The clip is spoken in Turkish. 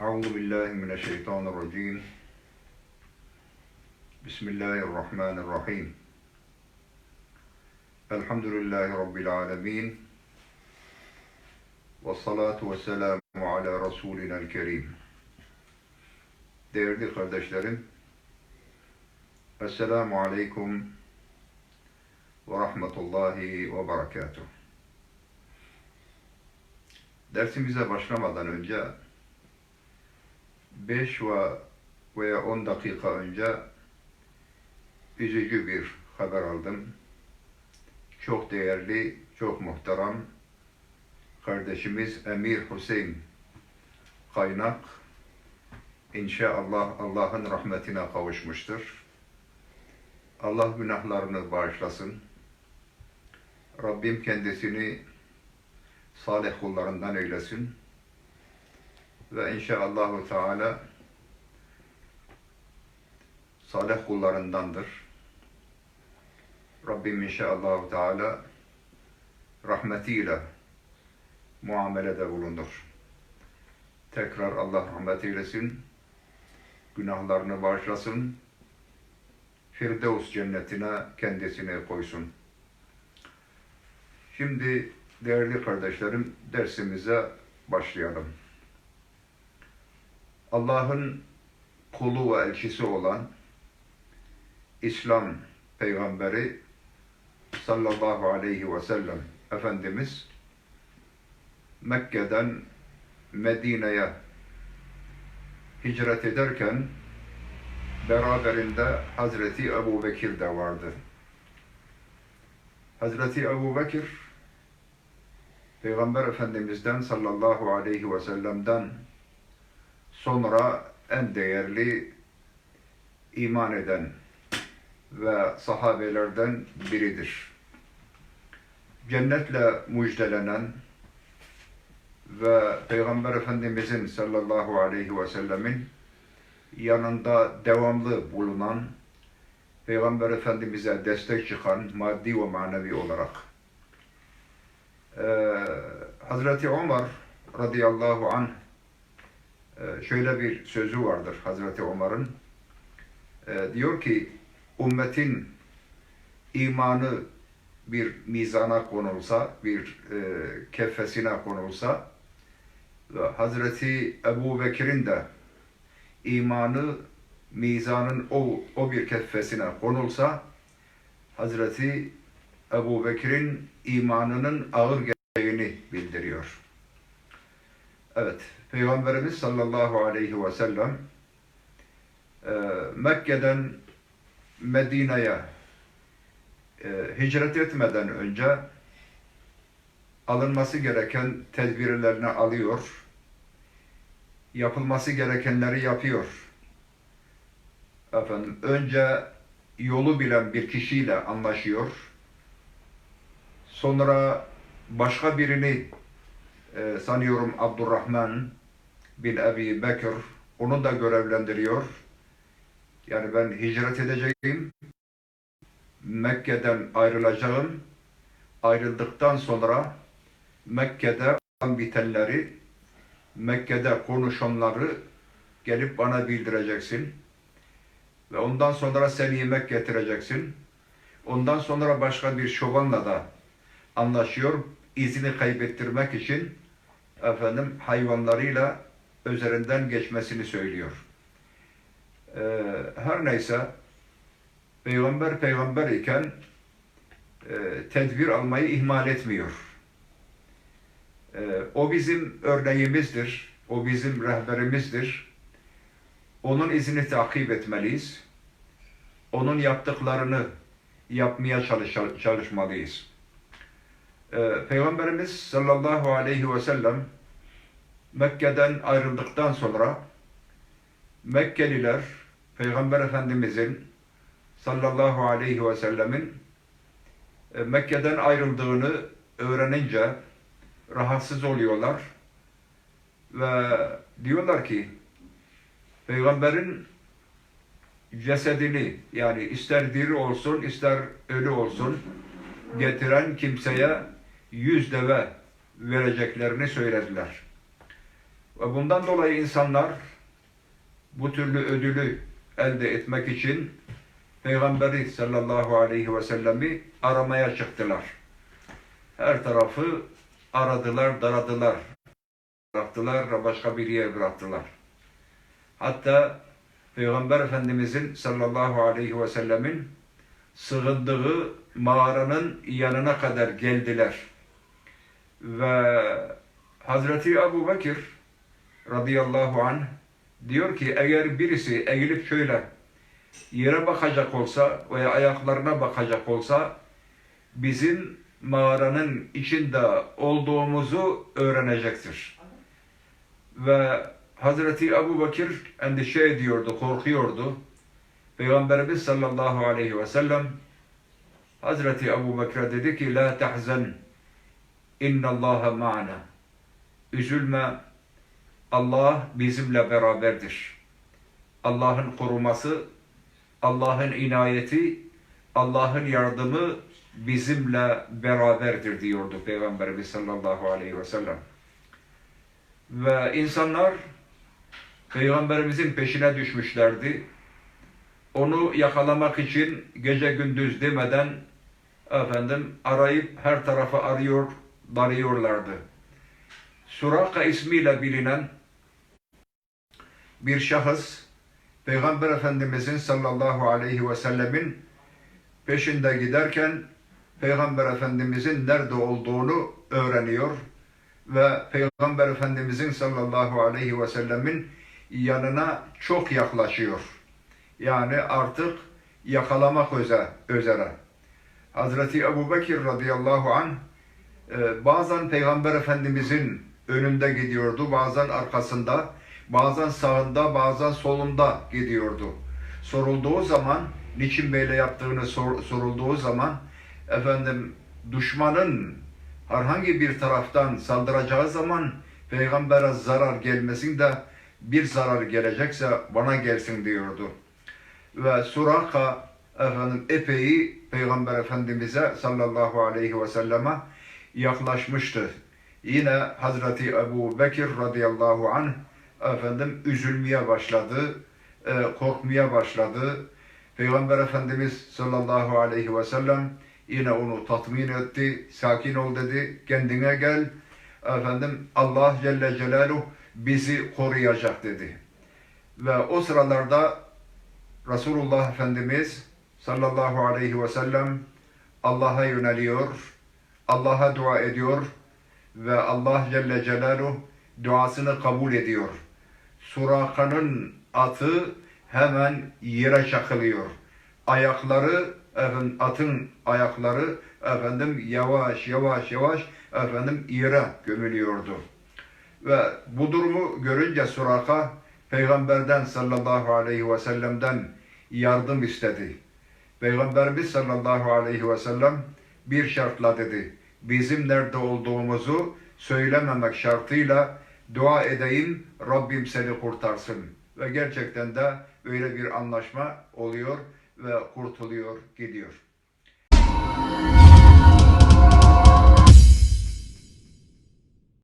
Euzu billahi mineşşeytanirracim. Bismillahirrahmanirrahim. Elhamdülillahi rabbil alamin. Ve salatu ve selamu ala Resulina'l Kerim. Değerli kardeşlerim, Esselamu aleyküm ve rahmetullahi ve berekatuh. Dersimize başlamadan önce 5 ve veya 10 dakika önce üzücü bir haber aldım. Çok değerli, çok muhterem kardeşimiz Emir Hüseyin Kaynak İnşallah Allah'ın rahmetine kavuşmuştur. Allah günahlarını bağışlasın. Rabbim kendisini salih kullarından eylesin. Ve inşallahü teala salih kullarındandır. Rabbim inşallahü teala rahmetiyle muamelede bulunur. Tekrar Allah rahmet eylesin günahlarını bağışlasın, Firdevs cennetine kendisini koysun. Şimdi değerli kardeşlerim dersimize başlayalım. Allah'ın kulu ve elçisi olan İslam peygamberi sallallahu aleyhi ve sellem Efendimiz Mekke'den Medine'ye hicret ederken beraberinde Hazreti Ebu Bekir de vardı. Hazreti Ebu Bekir Peygamber Efendimiz'den sallallahu aleyhi ve sellem'den sonra en değerli iman eden ve sahabelerden biridir. Cennetle müjdelenen ve Peygamber Efendimizin sallallahu aleyhi ve sellemin yanında devamlı bulunan, Peygamber Efendimiz'e destek çıkan maddi ve manevi olarak. Ee, Hazreti Ömer radıyallahu anh şöyle bir sözü vardır Hazreti Ömer'in. E, diyor ki, ümmetin imanı bir mizana konulsa, bir e, kefesine konulsa, Hazreti Ebu Bekir'in de imanı mizanın o, o bir keffesine konulsa Hazreti Ebu Bekir'in imanının ağır Evet, Peygamberimiz sallallahu aleyhi ve sellem e, Mekke'den Medine'ye e, hicret etmeden önce alınması gereken tedbirlerini alıyor, yapılması gerekenleri yapıyor. Efendim, önce yolu bilen bir kişiyle anlaşıyor, sonra başka birini e, sanıyorum Abdurrahman bin Ebi Bekir onu da görevlendiriyor. Yani ben hicret edeceğim, Mekke'den ayrılacağım, ayrıldıktan sonra Mekke'de bitenleri, Mekke'de konuşanları gelip bana bildireceksin. Ve ondan sonra seni yemek getireceksin. Ondan sonra başka bir şovanla da anlaşıyor. İzini kaybettirmek için efendim hayvanlarıyla üzerinden geçmesini söylüyor. Ee, her neyse peygamber peygamber iken e, tedbir almayı ihmal etmiyor. Ee, o bizim örneğimizdir. O bizim rehberimizdir. Onun izini takip etmeliyiz. Onun yaptıklarını yapmaya çalış çalışmalıyız. Ee, Peygamberimiz sallallahu aleyhi ve sellem Mekke'den ayrıldıktan sonra Mekkeliler Peygamber Efendimizin sallallahu aleyhi ve sellemin e, Mekke'den ayrıldığını öğrenince rahatsız oluyorlar ve diyorlar ki peygamberin cesedini yani ister diri olsun ister ölü olsun getiren kimseye yüz deve vereceklerini söylediler. Ve bundan dolayı insanlar bu türlü ödülü elde etmek için Peygamberi sallallahu aleyhi ve sellemi aramaya çıktılar. Her tarafı aradılar, daradılar. Bıraktılar ve başka bir yere bıraktılar. Hatta Peygamber Efendimizin sallallahu aleyhi ve sellemin sığındığı mağaranın yanına kadar geldiler. Ve Hazreti Ebu Bekir radıyallahu anh diyor ki eğer birisi eğilip şöyle yere bakacak olsa veya ayaklarına bakacak olsa bizim mağaranın içinde olduğumuzu öğrenecektir. Ve Hazreti Ebu Bekir endişe ediyordu, korkuyordu. Peygamberimiz sallallahu aleyhi ve sellem Hazreti Ebu Bekir'e dedi ki La tahzen innallaha ma'ana Üzülme Allah bizimle beraberdir. Allah'ın koruması, Allah'ın inayeti, Allah'ın yardımı bizimle beraberdir diyordu Peygamberimiz sallallahu aleyhi ve sellem. Ve insanlar Peygamberimizin peşine düşmüşlerdi. Onu yakalamak için gece gündüz demeden efendim arayıp her tarafı arıyor, darıyorlardı. Suraka ismiyle bilinen bir şahıs Peygamber Efendimizin sallallahu aleyhi ve sellemin peşinde giderken Peygamber Efendimizin nerede olduğunu öğreniyor ve Peygamber Efendimizin sallallahu aleyhi ve sellemin yanına çok yaklaşıyor. Yani artık yakalamak üzere. Hazreti Ebu Bekir radıyallahu anh e, bazen Peygamber Efendimizin önünde gidiyordu, bazen arkasında, bazen sağında, bazen solunda gidiyordu. Sorulduğu zaman, niçin böyle yaptığını sor- sorulduğu zaman, efendim düşmanın herhangi bir taraftan saldıracağı zaman Peygamber'e zarar gelmesin de bir zarar gelecekse bana gelsin diyordu. Ve Suraka efendim epey Peygamber Efendimiz'e sallallahu aleyhi ve selleme yaklaşmıştı. Yine Hazreti Ebu Bekir radıyallahu anh efendim üzülmeye başladı, e, korkmaya başladı. Peygamber Efendimiz sallallahu aleyhi ve sellem yine onu tatmin etti, sakin ol dedi, kendine gel. Efendim Allah Celle Celaluhu bizi koruyacak dedi. Ve o sıralarda Resulullah Efendimiz sallallahu aleyhi ve sellem Allah'a yöneliyor, Allah'a dua ediyor ve Allah Celle Celaluhu duasını kabul ediyor. Suraka'nın atı hemen yere çakılıyor. Ayakları, efendim, atın ayakları efendim yavaş yavaş yavaş efendim yere gömülüyordu. Ve bu durumu görünce Suraka Peygamberden sallallahu aleyhi ve sellem'den yardım istedi. Peygamberimiz sallallahu aleyhi ve sellem bir şartla dedi. Bizim nerede olduğumuzu söylememek şartıyla dua edeyim Rabbim seni kurtarsın. Ve gerçekten de öyle bir anlaşma oluyor ve kurtuluyor gidiyor.